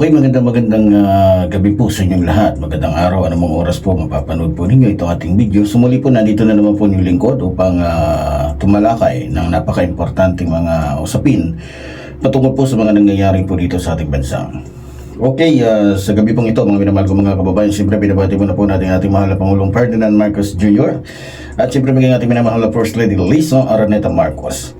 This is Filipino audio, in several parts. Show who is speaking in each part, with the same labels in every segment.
Speaker 1: Okay, magandang magandang ah, gabi po sa inyong lahat. Magandang araw, anumang oras po mapapanood po ninyo itong ating video. Sumuli po, nandito na naman po yung lingkod upang ah, tumalakay ng napaka-importanting mga usapin patungkol po sa mga nangyayari po dito sa ating bansa. Okay, ah, sa gabi pong ito, mga minamahal ko mga kababayan, siyempre binabati mo na po natin ating mahal na Pangulong Ferdinand Marcos Jr. At siyempre maging ating minamahal na First Lady Lisa Araneta Marcos.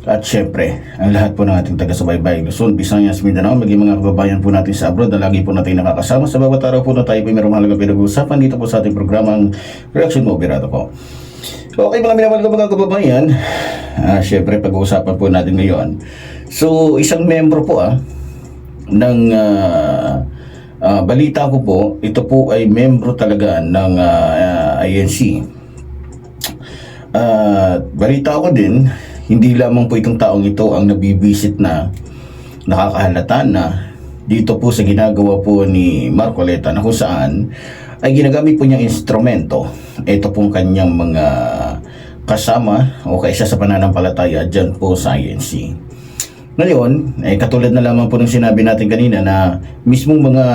Speaker 1: At syempre, ang lahat po ng ating taga-subaybay Luzon, Visayas, Mindanao, maging mga kababayan po natin sa abroad na lagi po natin nakakasama sa bawat araw po na tayo po mayroong mahalaga pinag-uusapan dito po sa ating programang Reaction Mo, Birado po. Okay mga minamahal ko mga kababayan, ah, syempre pag-uusapan po natin ngayon. So, isang membro po ah, ng ah, ah, balita ko po, ito po ay membro talaga ng ah, INC. At balita ko din, hindi lamang po itong taong ito ang nabibisit na nakakahalata na dito po sa ginagawa po ni Marcoleta na kung saan ay ginagamit po niyang instrumento. Ito pong kanyang mga kasama o kaisa sa pananampalataya dyan po sa INC. Ngayon, eh, katulad na lamang po ng sinabi natin kanina na mismong mga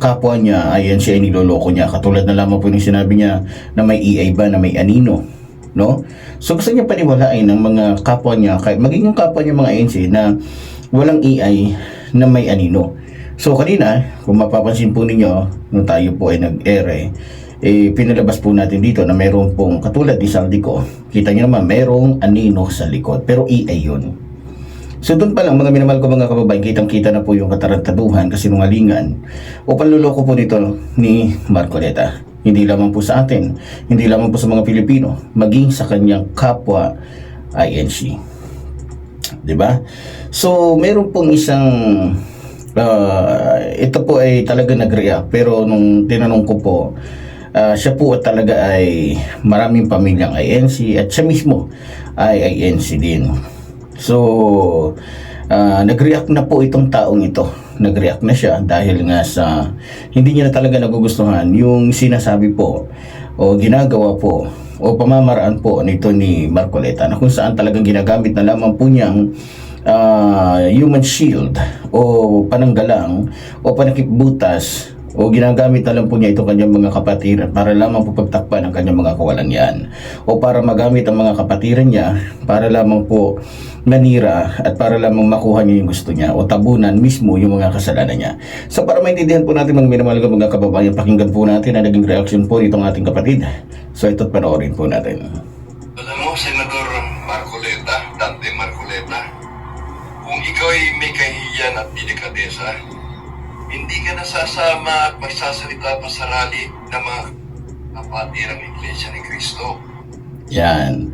Speaker 1: kapwa niya, INC ay niloloko niya. Katulad na lamang po ng sinabi niya na may EA ba, na may anino no? So gusto niya paniwalain ng mga kapwa niya, kahit maging yung kapwa niya mga ANC na walang EI na may anino. So kanina, kung mapapansin po ninyo, nung tayo po ay nag-ere, eh, pinalabas po natin dito na mayroon pong katulad ni Saldico. Kita niyo naman, mayroong anino sa likod, pero EI yun. So doon pa lang mga minamahal ko mga kababayan, kitang-kita na po yung katarantaduhan, kasinungalingan o panluloko po nito ni Marcoleta. Hindi lamang po sa atin, hindi lamang po sa mga Pilipino, maging sa kanyang kapwa INC. 'Di ba? So, meron pong isang ah, ito po ay talaga nag-react pero nung tinanong ko po ah, siya po talaga ay maraming pamilyang INC at siya mismo ay INC din. So, ah, nag-react na po itong taong ito. Nag-react na siya dahil nga sa hindi niya na talaga nagugustuhan yung sinasabi po o ginagawa po o pamamaraan po nito ni Marcoleta na kung saan talagang ginagamit na lamang po niyang ah, human shield o pananggalang o panakipbutas o ginagamit na lang po niya itong kanyang mga kapatiran para lamang po pagtakpan ang kanyang mga kawalangan o para magamit ang mga kapatiran niya para lamang po manira at para lamang makuha niya yung gusto niya o tabunan mismo yung mga kasalanan niya. So para maintindihan po natin mga minamahal mga kababayan, pakinggan po natin ang naging reaction po nitong ating kapatid. So ito't panoorin po natin.
Speaker 2: Alam mo, Senador Marcoleta, Dante Marcoleta, kung ikaw ay may kahiyan at delikadesa, hindi ka nasasama at magsasalita pa sa rally ng mga kapatirang Iglesia ni Cristo.
Speaker 1: Yan.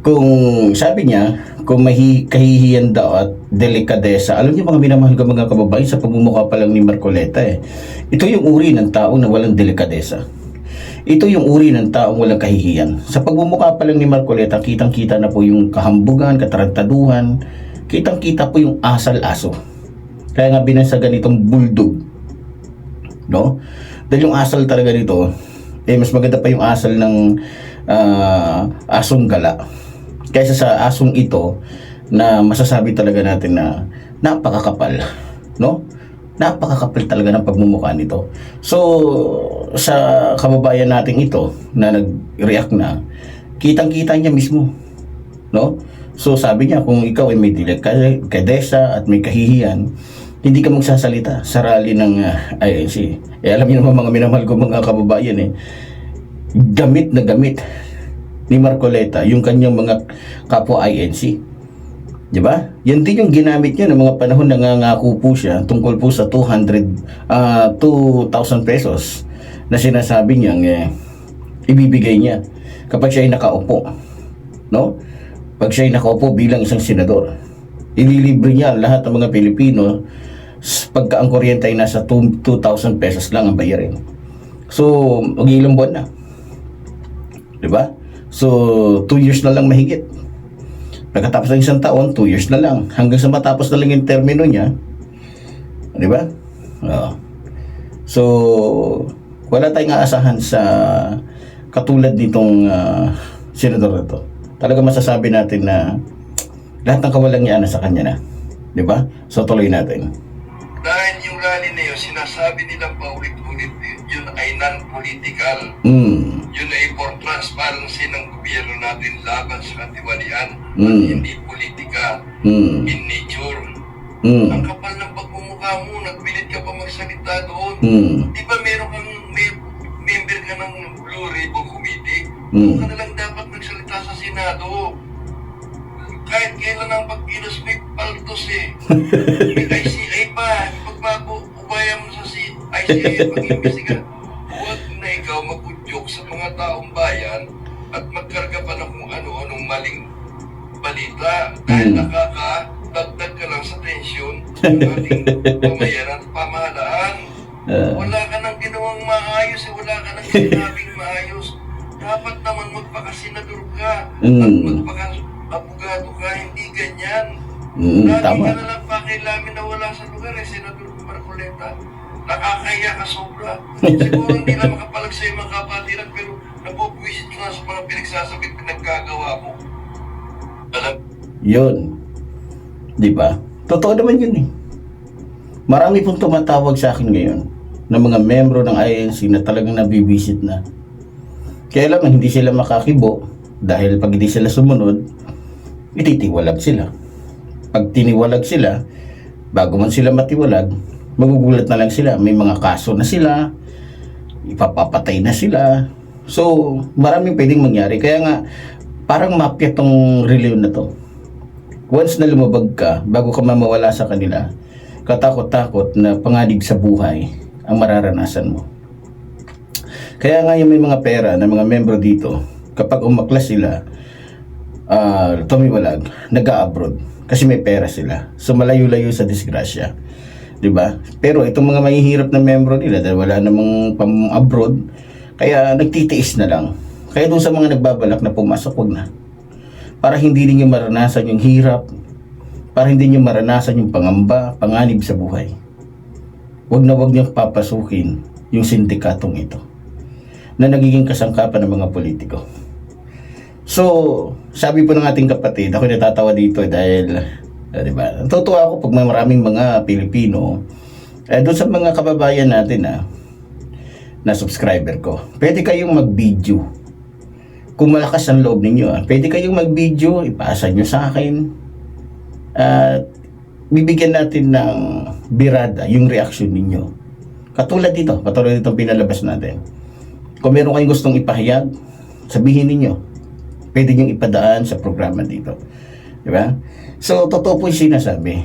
Speaker 1: Kung sabi niya, kung may kahihiyan daw at delikadesa, alam niyo mga minamahal ko mga kababayan, sa pagmumukha pa lang ni Marcoleta eh. Ito yung uri ng tao na walang delikadesa. Ito yung uri ng taong walang kahihiyan. Sa pagmumukha pa lang ni Marcoleta, kitang-kita na po yung kahambugan, katarantaduhan, kitang-kita po yung asal-aso. Kaya nga binansagan itong bulldog. No? Dahil yung asal talaga nito, eh mas maganda pa yung asal ng ah, asong gala. Kaysa sa asong ito na masasabi talaga natin na napakakapal, no? Napakakapal talaga ng pagmumukha nito. So, sa kababayan nating ito na nag-react na, kitang-kita niya mismo, no? So, sabi niya, kung ikaw ay may delikadesa at may kahihiyan, hindi ka magsasalita sa rally ng uh, INC. Eh, alam niyo naman mga minamahal ko mga kababayan eh, gamit na gamit ni Marcoleta yung kanyang mga kapwa INC. Di ba? Yan din yung ginamit niya ng mga panahon na nangangako po siya tungkol po sa 200 ah 2,000 pesos na sinasabi niyang eh, ibibigay niya kapag siya ay nakaupo. No? Pag siya ay nakaupo bilang isang senador. Ililibre niya lahat ng mga Pilipino pagka ang kuryente ay nasa 2 2,000 pesos lang ang bayarin. So, mag-ilang buwan na. Di ba? So, 2 years na lang mahigit. Pagkatapos ng isang taon, 2 years na lang. Hanggang sa matapos na lang yung termino niya. Di ba? Oo. So, wala tayong aasahan sa katulad nitong ah, senador na to. Talaga masasabi natin na lahat ng kawalangyaan na sa kanya na. Di ba? So, tuloy natin.
Speaker 2: Dahil yung rally na yun, sinasabi nilang paulit-ulit, yun ay non-political.
Speaker 1: Mm.
Speaker 2: Yun ay for transparency ng gobyerno natin laban sa katiwalian at
Speaker 1: Mm.
Speaker 2: hindi politika
Speaker 1: Mm.
Speaker 2: in nature.
Speaker 1: Mm.
Speaker 2: Ang kapal ng pagmumukha mo, nagpilit ka pa magsalita doon.
Speaker 1: Mm.
Speaker 2: Di ba meron kang may, member ka ng Blue Ribbon Committee?
Speaker 1: Mm.
Speaker 2: Doon ka na lang dapat magsalita sa Senado. Kahit kailan ang pag-inos may paltos eh. May ICI pag-imbestiga. Huwag na ikaw mag-udyok sa mga taong bayan at magkarga pa ng kung ano-anong maling balita dahil
Speaker 1: Mm.
Speaker 2: nakakadagdag ka lang sa tensyon ng ating pamayaran at pamahalaan.
Speaker 1: Ah.
Speaker 2: Wala ka nang ginawang maayos eh, wala ka nang sinabing maayos. Dapat naman magpakasenador ka at magpaka-abogado ka, hindi ganyan.
Speaker 1: Mm,
Speaker 2: Lagi
Speaker 1: tama.
Speaker 2: ka na lang pakilamin na wala sa lugar eh, Senador Marcoleta. Nakakaya ka sobra. Siguro hindi na makapalag sa mga kapatiran pero napupuwisit ka na sa mga pinagsasabit pinaggagawa mo. Alam,
Speaker 1: Yun. Di ba? Totoo naman yun eh. Marami pong tumatawag sa akin ngayon ng mga membro ng INC na talagang nabibisit na. Kaya lang hindi sila makakibo dahil pag hindi sila sumunod, ititiwalag sila. Pag tiniwalag sila, bago man sila matiwalag, magugulat na lang sila. May mga kaso na sila, ipapapatay na sila. So, maraming pwedeng mangyari. Kaya nga, parang mafia tong relief na to. Once na lumabag ka, bago ka mamawala sa kanila, katakot-takot na panganib sa buhay ang mararanasan mo. Kaya nga yung may mga pera na mga membro dito, kapag umaklas sila, ah tumiwalag, nag-abroad kasi may pera sila. So malayo-layo sa disgrasya. 'Di ba? Pero itong mga mahihirap na membro nila dahil wala namang pam-abroad, kaya nagtitiis na lang. Kaya doon sa mga nagbabalak na pumasok, wag na. Para hindi ninyo maranasan yung hirap, para hindi nyo maranasan yung pangamba, panganib sa buhay. Wag na wag niyong papasukin yung sindikatong ito na nagiging kasangkapan ng mga politiko. So, sabi po ng ating kapatid, ako natatawa dito dahil, uh, di ba, natutuwa ako pag may maraming mga Pilipino, eh, doon sa mga kababayan natin na, na subscriber ko, pwede kayong mag-video. Kung malakas ang loob ninyo, ah, pwede kayong mag-video, ipasa nyo sa akin, at bibigyan natin ng birada yung reaction ninyo. Katulad dito, katulad dito pinalabas natin. Kung meron kayong gustong ipahayag, sabihin ninyo. Pwede nyo ipadaan sa programa dito. Di ba? So, totoo po yung sinasabi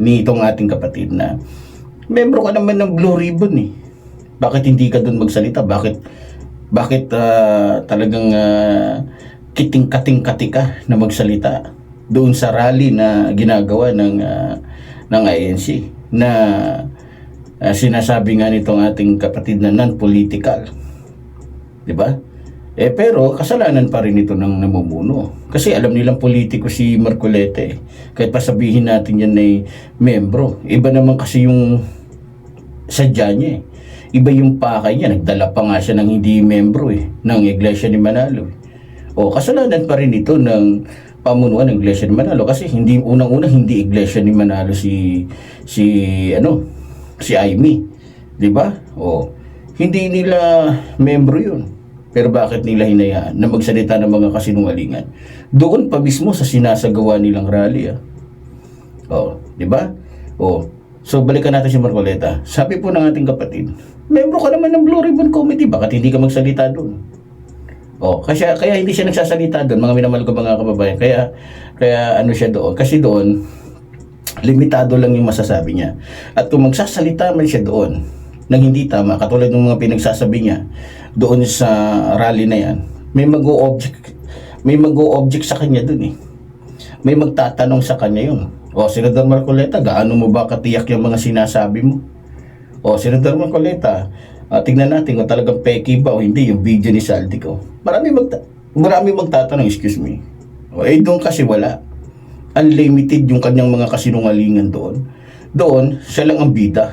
Speaker 1: ni itong ating kapatid na membro ka naman ng Blue Ribbon eh. Bakit hindi ka doon magsalita? Bakit bakit ah, talagang uh, kiting-kating-kati ka na magsalita doon sa rally na ginagawa ng ah, ng INC na ah, sinasabi nga nitong ating kapatid na non-political. 'Di ba? Eh pero kasalanan pa rin ito ng namumuno. Kasi alam nilang politiko si Marcolete. Kahit pa sabihin natin yan ay membro. Iba naman kasi yung sadya niya eh. Iba yung pakay niya. Nagdala pa nga siya ng hindi membro eh. Ng Iglesia ni Manalo eh. O kasalanan pa rin ito ng pamunuan ng Iglesia ni Manalo kasi hindi unang-una hindi Iglesia ni Manalo si si ano si Aimee, 'di ba? O hindi nila membro 'yun. Pero bakit nila hinayaan na magsalita ng mga kasinungalingan? Doon pa mismo sa sinasagawa nilang rally ah. Oh, 'di ba? Oh. So balikan natin si Marcoleta. Sabi po ng ating kapatid, membro ka naman ng Blue Ribbon Committee, bakit hindi ka magsalita doon? Oh, kasi kaya hindi siya nagsasalita doon, mga minamahal ko mga kababayan. Kaya kaya ano siya doon? Kasi doon limitado lang yung masasabi niya. At kung magsasalita man siya doon nang hindi tama, katulad ng mga pinagsasabi niya doon sa rally na yan, may mag-o-object may mag-o-object sa kanya doon eh. May magtatanong sa kanya yun. O, Senador Marcoleta, gaano mo ba katiyak yung mga sinasabi mo? O, Senador Marcoleta, ah, tingnan natin kung talagang peki ba o hindi yung video ni Saldico. Marami, magta- marami magtatanong, excuse me. O, eh, doon kasi wala. Unlimited yung kanyang mga kasinungalingan doon. Doon, siya lang ang bida.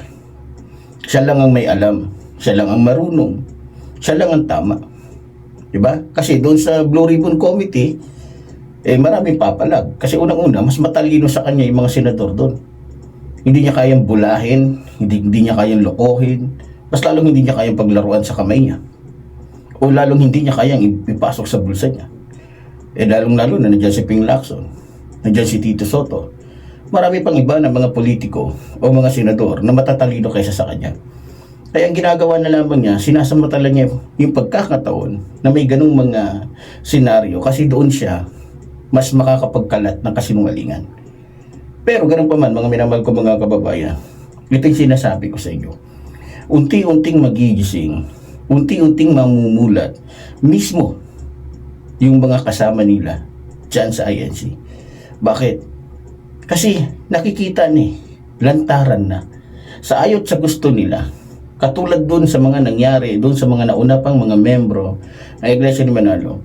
Speaker 1: Siya lang ang may alam. Siya lang ang marunong. Siya lang ang tama. Diba? Kasi doon sa Blue Ribbon Committee, eh maraming papalag. Kasi unang-una, mas matalino sa kanya yung mga senador doon. Hindi niya kayang bulahin, hindi, hindi niya kayang lokohin, mas lalong hindi niya kayang paglaruan sa kamay niya. O lalong hindi niya kayang ipasok sa bulsa niya. Eh lalong lalo na nandiyan si Ping Lacson, nandiyan si Tito Soto. Marami pang iba na mga politiko o mga senador na matatalino kaysa sa kanya. Kaya ang ginagawa na lamang niya, sinasamantala niya yung pagkakataon na may ganung mga senaryo kasi doon siya mas makakapagkalat ng kasinungalingan. Pero ganun pa man, mga minamahal ko mga kababayan, ito yung sinasabi ko sa inyo. Unti-unting magigising, unti-unting mamumulat, mismo yung mga kasama nila dyan sa INC. Bakit? Kasi nakikita ni, lantaran na. Sa ayot sa gusto nila, katulad doon sa mga nangyari, doon sa mga nauna pang mga membro ng Iglesia ni Manalo,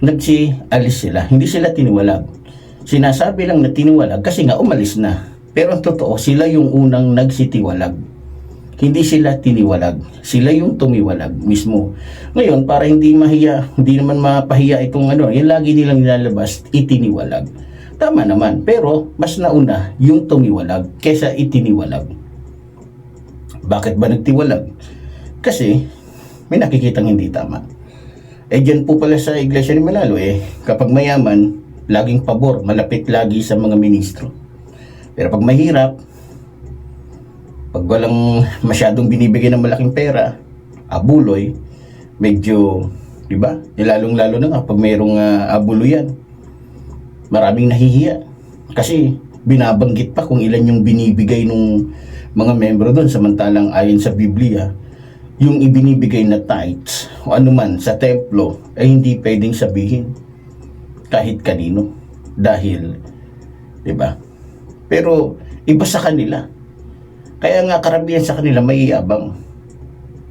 Speaker 1: nagsi-alis sila. Hindi sila tiniwalag. Sinasabi lang na tiniwalag kasi nga umalis na. Pero ang totoo, sila yung unang nagsitiwalag. Hindi sila tiniwalag. Sila yung tumiwalag mismo. Ngayon, para hindi mahiya, hindi naman mapahiya itong ano, yung lagi nilang nilalabas, itiniwalag. Tama naman, pero mas nauna yung tumiwalag kesa itiniwalag. Bakit ba nagtiwalag? Kasi may nakikitang hindi tama. Eh dyan po pala sa Iglesia ni Manalo eh, kapag mayaman, laging pabor, malapit lagi sa mga ministro. Pero pag mahirap, pag walang masyadong binibigay ng malaking pera, abuloy, medyo, di ba? Lalong lalo na nga pag mayroong ah, abuloy yan, maraming nahihiya. Kasi binabanggit pa kung ilan yung binibigay nung mga membro doon samantalang ayon sa Biblia, yung ibinibigay na tithes o anuman sa templo ay hindi pwedeng sabihin kahit kanino dahil 'di ba? Pero iba sa kanila. Kaya nga karamihan sa kanila may iabang.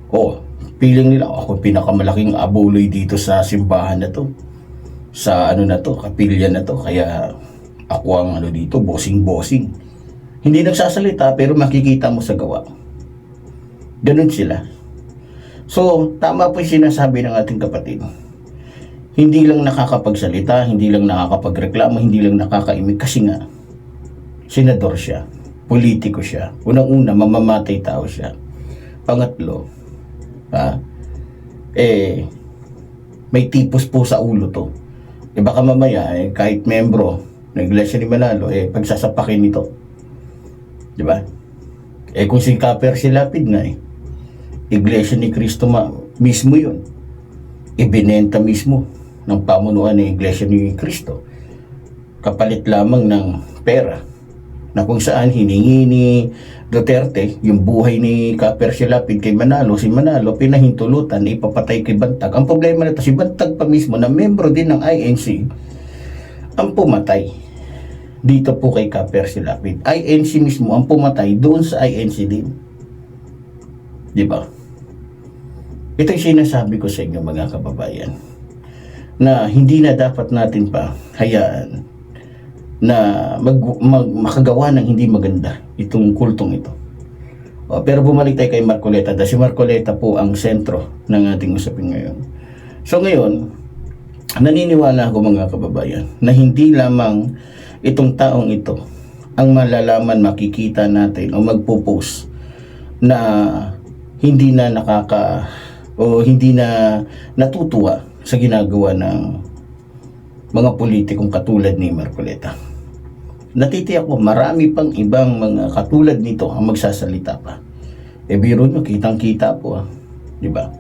Speaker 1: Oh, feeling nila ako pinakamalaking abuloy dito sa simbahan na to. Sa ano na to, kapilya na to. Kaya ako ang ano dito, bossing-bossing. Hindi nagsasalita pero makikita mo sa gawa. Ganun sila. So, tama po yung sinasabi ng ating kapatid. Hindi lang nakakapagsalita, hindi lang nakakapagreklamo, hindi lang nakakaimik kasi nga, senador siya, politiko siya. Unang-una, mamamatay tao siya. Pangatlo, ha, eh, may tipos po sa ulo to. Eh baka mamaya, eh, kahit membro ng Iglesia ni Manalo, eh, pagsasapakin nito. Di ba? Eh kung si Kaper si Lapid nga eh, Iglesia ni Cristo ma- mismo yun. Ibinenta mismo ng pamunuan ng Iglesia ni Cristo. Kapalit lamang ng pera na kung saan hiningi ni Duterte yung buhay ni Kaper si Lapid kay Manalo. Si Manalo pinahintulutan na ipapatay kay Bantag. Ang problema nito si Bantag pa mismo na membro din ng INC ang pumatay dito po kay Kaper si Lapid. INC mismo ang pumatay doon sa INC din. Di ba? Ito yung sinasabi ko sa inyo mga kababayan na hindi na dapat natin pa hayaan na mag, mag- makagawa ng hindi maganda itong kultong ito. O, pero bumalik tayo kay Marcoleta dahil si Marcoleta po ang sentro ng ating usapin ngayon. So ngayon, naniniwala ako mga kababayan na hindi lamang itong taong ito ang malalaman, makikita natin o magpo-post na hindi na nakaka o hindi na natutuwa sa ginagawa ng mga politikong katulad ni Marcoleta. Natitiyak ko marami pang ibang mga katulad nito ang magsasalita pa. E biro nyo, kitang-kita po ah. Di ba?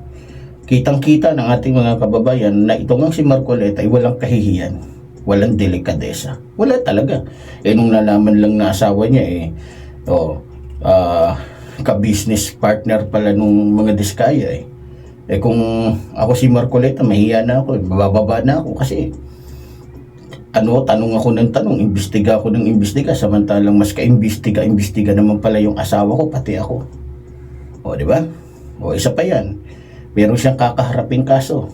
Speaker 1: Kitang-kita ng ating mga kababayan na ito nga si Marcoleta ay walang kahihiyan. Walang delikadesa. Wala talaga. Eh nung nalaman lang na asawa niya eh, oh, ah, ka-business partner pala nung mga diskaya eh. Eh kung ako si Marcoleta, mahiya na ako, bababa na ako kasi ano, tanong ako ng tanong, imbestiga ako ng imbestiga, samantalang mas ka-imbestiga, imbestiga naman pala yung asawa ko, pati ako. O, di ba? O, isa pa yan. Meron siyang kakaharaping kaso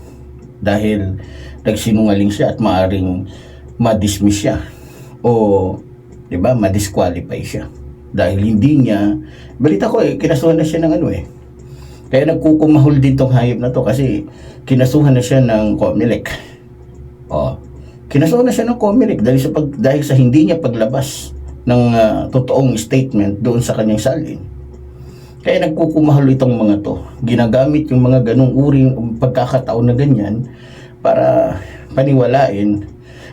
Speaker 1: dahil nagsinungaling siya at maaring ma-dismiss siya o, di ba, ma-disqualify siya. Dahil hindi niya, balita ko eh, kinasuhan na siya ng ano eh, kaya nagkukumahol din tong hayop na to kasi kinasuhan na siya ng Comelec. Oh, kinasuhan na siya ng Comelec dahil sa pag, dahil sa hindi niya paglabas ng ah, totoong statement doon sa kanyang salin. Kaya nagkukumahal itong mga to. Ginagamit yung mga ganong uring pagkakataon na ganyan para paniwalain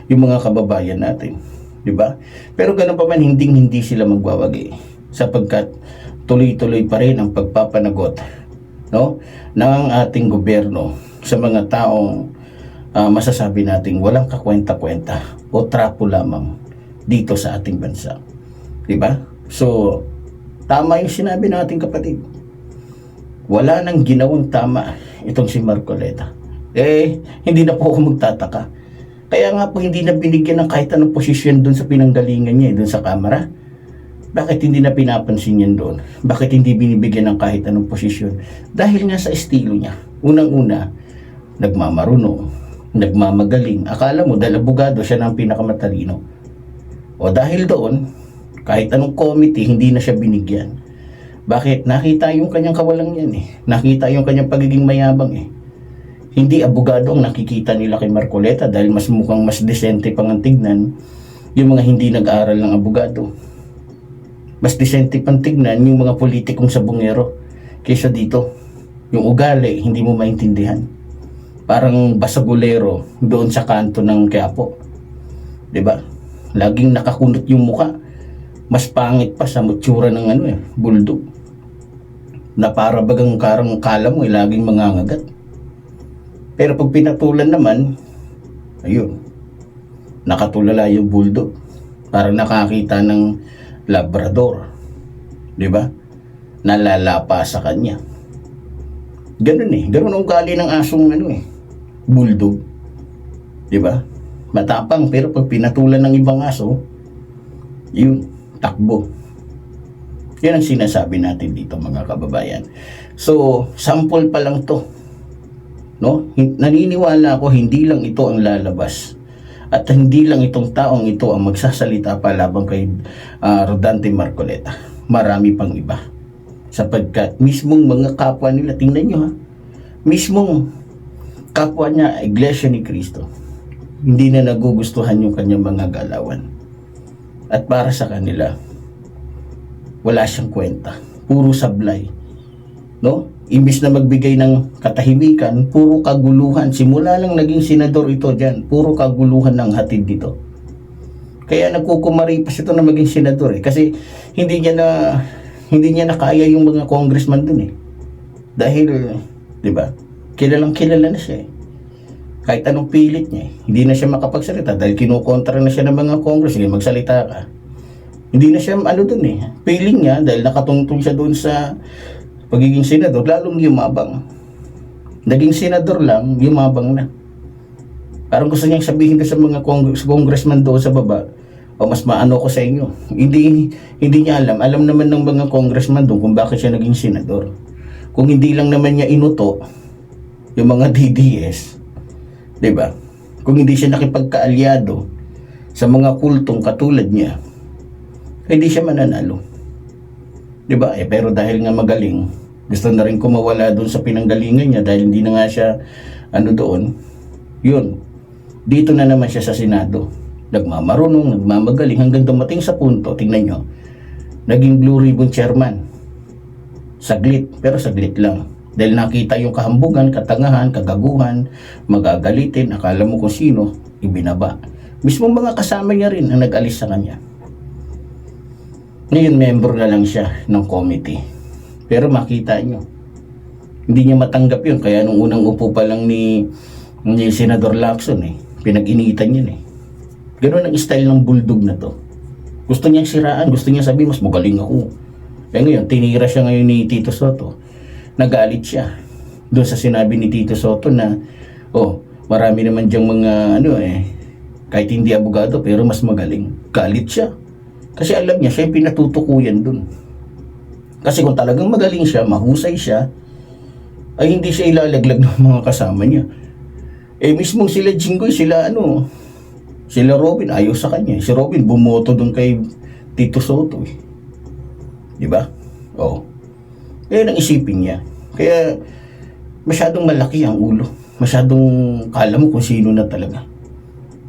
Speaker 1: yung mga kababayan natin. Di ba? Pero ganun pa man, hindi hindi sila magwawagi. Sapagkat tuloy-tuloy pa rin ang pagpapanagot no, ng ating gobyerno sa mga taong ah, masasabi nating walang kakwenta-kwenta o trapo lamang dito sa ating bansa. Di ba? So, tama yung sinabi ng ating kapatid. Wala nang ginawang tama itong si Marcoleta. Eh, hindi na po ako magtataka. Kaya nga po hindi na binigyan ng kahit anong posisyon doon sa pinanggalingan niya, eh, doon sa kamera. Bakit hindi na pinapansin yan doon? Bakit hindi binibigyan ng kahit anong posisyon? Dahil nga sa estilo niya. Unang-una, nagmamarunong, nagmamagaling. Akala mo, dahil abogado, siya ang pinakamatalino. O dahil doon, kahit anong committee, hindi na siya binigyan. Bakit? Nakita yung kanyang kawalang yan eh. Nakita yung kanyang pagiging mayabang eh. Hindi abogado ang nakikita nila kay Marcoleta dahil mas mukhang mas desente pang ang tignan yung mga hindi nag-aaral ng abogado. Mas desente pang tignan yung mga politikong sabungero kaysa dito. Yung ugali, hindi mo maintindihan. Parang basagulero doon sa kanto ng Quiapo. 'Di ba? Laging nakakunot yung muka. Mas pangit pa sa mutsura ng ano eh, bulldog. Na para bagang karang kala mo eh, laging mangangagat. Pero pag pinatulan naman, ayun, nakatulala yung bulldog. Parang nakakita ng labrador. Di ba? Nalalapa sa kanya. Ganun eh. Ganun ang ugali ng asong ano eh. Bulldog. Di ba? Matapang pero pag pinatulan ng ibang aso, yun, takbo. Yan ang sinasabi natin dito mga kababayan. So, sample pa lang to. No? Naniniwala ako hindi lang ito ang lalabas. At hindi lang itong taong ito ang magsasalita pa labang kay ah, Rodante Marcoleta. Marami pang iba. Sapagkat mismong mga kapwa nila, tingnan nyo ha, mismong kapwa niya, Iglesia ni Cristo, hindi na nagugustuhan yung kanyang mga galawan. At para sa kanila, wala siyang kwenta. Puro sablay. No? Imbis na magbigay ng katahimikan, puro kaguluhan. Simula lang naging senador ito dyan. Puro kaguluhan ng hatid dito. Kaya nagkukumari pa ito na maging senador eh. Kasi hindi niya na hindi niya nakaya yung mga congressman dun eh. Dahil, di ba, kilalang kilala na siya eh. Kahit anong pilit niya eh. Hindi na siya makapagsalita dahil kinukontra na siya ng mga congress. Sige, magsalita ka. Hindi na siya ano dun eh. Feeling niya dahil nakatungtong siya dun sa pagiging senador, lalong yumabang. Naging senador lang, yumabang na. Parang gusto niyang sabihin ko sa mga congress, congressman doon sa baba, o mas maano ko sa inyo. Hindi, hindi niya alam. Alam naman ng mga congressman doon kung bakit siya naging senador. Kung hindi lang naman niya inuto yung mga DDS, di ba? Kung hindi siya nakipagkaalyado sa mga kultong katulad niya, hindi siya mananalo. Di ba? Eh, pero dahil nga magaling, gusto na rin kumawala doon sa pinanggalingan niya dahil hindi na nga siya ano doon. Yun. Dito na naman siya sa Senado. Nagmamarunong, nagmamagaling hanggang dumating sa punto, tingnan nyo, naging Blue Ribbon Chairman. Saglit, pero saglit lang. Dahil nakita yung kahambugan, katangahan, kagaguhan, magagalitin, akala mo kung sino, ibinaba. Mismo mga kasama niya rin ang nag-alis sa kanya. Ngayon, member na lang siya ng committee. Pero makita nyo, hindi niya matanggap yun. Kaya nung unang upo pa lang ni, ni Senador Lacson, eh, pinag-initan yun eh. Ganun ang style ng bulldog na to. Gusto niyang siraan, gusto niya sabihin, mas magaling ako. Eh ngayon, tinira siya ngayon ni Tito Soto. Nagalit siya. Doon sa sinabi ni Tito Soto na, oh, marami naman diyang mga, ano eh, kahit hindi abogado, pero mas magaling. Galit siya. Kasi alam niya, siya yung pinatutukuyan dun. Kasi kung talagang magaling siya, mahusay siya, ay hindi siya ilalaglag ng mga kasama niya. Eh mismong sila Jinggoy, sila ano, sila Robin, ayaw sa kanya. Si Robin, bumoto dun kay Tito Soto eh. Di ba? Oo. Kaya nang isipin niya. Kaya masyadong malaki ang ulo. Masyadong kala mo kung sino na talaga.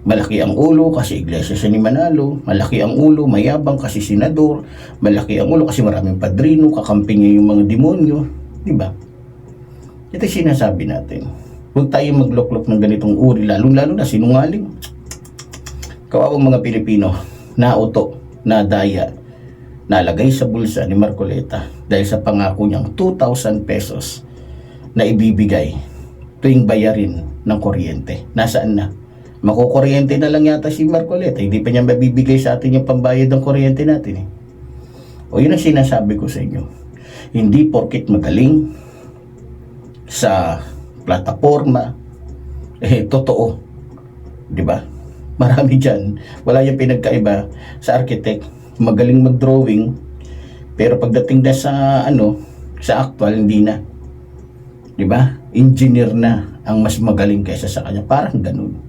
Speaker 1: Malaki ang ulo kasi iglesia siya ni Manalo. Malaki ang ulo, mayabang kasi senador. Malaki ang ulo kasi maraming padrino, kakampi niya yung mga demonyo. Di ba? Ito sinasabi natin. Huwag tayo magloklok ng ganitong uri, lalong-lalo na sinungaling. Kawawang mga Pilipino, nauto, nadaya, nalagay sa bulsa ni Marcoleta dahil sa pangako niyang 2,000 pesos na ibibigay tuwing bayarin ng kuryente. Nasaan na? Makukuryente na lang yata si Marcoleta. Hindi pa niya mabibigay sa atin yung pambayad ng kuryente natin eh. O yun ang sinasabi ko sa inyo. Hindi porkit magaling sa plataforma, eh, totoo. Di ba? Marami dyan. Wala yung pinagkaiba sa architect. Magaling mag-drawing. Pero pagdating na sa, ano, sa actual, hindi na. Di ba? Engineer na ang mas magaling kaysa sa kanya. Parang ganun.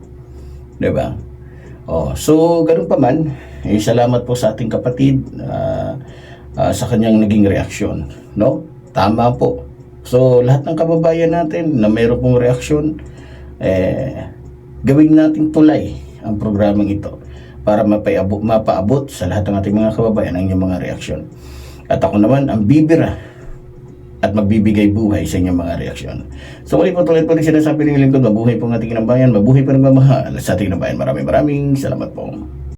Speaker 1: Di ba? Oh, so, ganun pa man, eh, salamat po sa ating kapatid ah, ah, sa kanyang naging reaksyon. No? Tama po. So, lahat ng kababayan natin na mayroon pong reaksyon, eh, gawin natin tulay ang programang ito para mapaiabot, mapaabot sa lahat ng ating mga kababayan ang inyong mga reaksyon. At ako naman ang bibira at magbibigay buhay sa inyong mga reaksyon. So muli po tulad po rin sinasabi ng lingkod, mabuhay po ang ating bayan, mabuhay po ng mamahal sa ating bayan. Maraming maraming salamat po.